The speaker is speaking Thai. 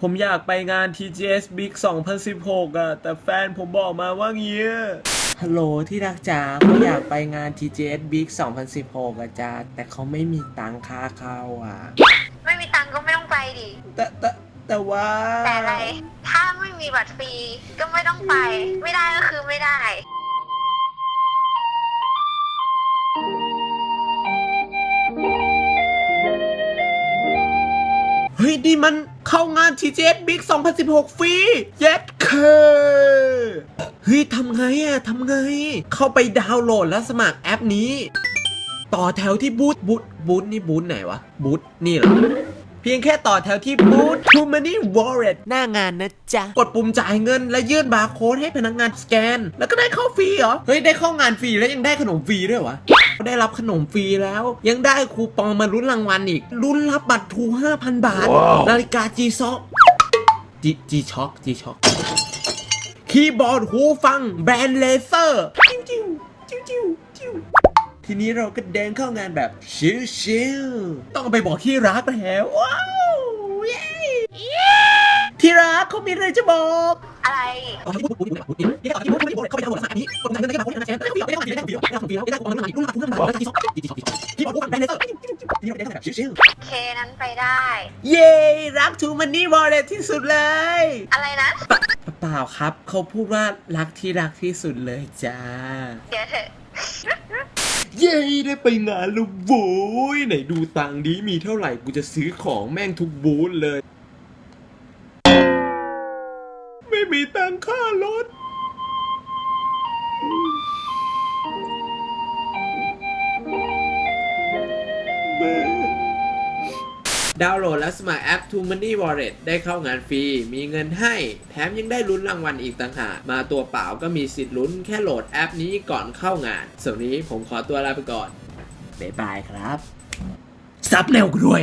ผมอยากไปงาน TGS Big 2016อะแต่แฟนผมบอกมาว่าเงี้ยฮัลโหลที่รักจ๋าเขาอยากไปงาน TGS Big 2016อะจ้าแต่เขาไม่มีตังค่าเข้าอะ ไม่มีตังค์ก็ไม่ต้องไปดิ แต่แต่แต่ว่า แต่อะไร ถ้าไม่มีบัตรฟรีก็ไม่ต้องไป ไม่ได้ก็คือไม่ได้ เฮ้ยนี่มัน เข้างาน TGS Big 2016 ฟรี เย็ดเคเฮ้ยทำไงอะทำไง เข้าไปดาวน์โหลดแล้วสมัครแอปนี้ ต่อแถวที่บูธบูธบูธนี่บูธไหนวะ บูธนี่เหรอเพียงแค่ต่อแถวที่บูธ True Money Wallet หน้างานนะจ๊ะ กดปุ่มจ่ายเงินและยื่นบาร์โค้ดให้พนักงานสแกน แล้วก็ได้เข้าฟรีเหรอ เฮ้ย ได้เข้างานฟรีแล้วยังได้ขนมฟรีด้วยวะ ได้รับขนมฟรีแล้ว ยังได้คูปองมาลุ้นรางวัลอีกลุ้นรับบัตรทู5,000 บาท นาฬิกา G Shock G G Shock G Shock คีย์บอร์ดหูฟังแบรนด์เลเซอร์จิ้วจิ้วจิ้วจิ้วจิ้วทีนี้เราก็เดินเข้างานแบบชิลๆต้องไปบอกที่รักแล้วว้าวเย้ที่รักเขามีอะไรจะบอกอะไร ต่อที่บูธบูธบูธบูธนี่ต่อที่บูธบูธเข้าไปทำหมดสายนี้กดจ่ายเงินได้มาคนละแสนได้ฟรีได้ฟรีได้ฟรีได้ฟรีได้ฟรีได้ของมันรุ่นละรุ่นละรุ่นละที่สองที่สองที่บอกว่าแบรนด์เลเซอร์ที่เราได้แบบชิลเคนั้นไปได้ๆเย้รักทูมันนี่วอลเล็ตที่สุดเลย อะไรนะ เปล่าครับ เขาพูดว่ารักที่รักที่สุดเลยจ้า เดี๋ยวเถอะ เย้ได้ไปงานแล้วโว้ยไหนดูตังค์ดีมีเท่าไหร่กูจะซื้อของแม่งทุกบูธเลย ไม่มีตังค่า ดาวน์โหลดและสมัครแอป t o Money Wallet ได้เข้างานฟรี มีเงินให้ แถมยังได้ลุ้นรางวัลอีกต่างหาก มาตัวเปล่าก็มีสิทธิ์ลุ้นแค่โหลดแอปนี้ก่อนเข้างานส่วนนี้ผมขอตัวลาไปก่อน บ๊ายบายครับ ซับแนวกูด้วย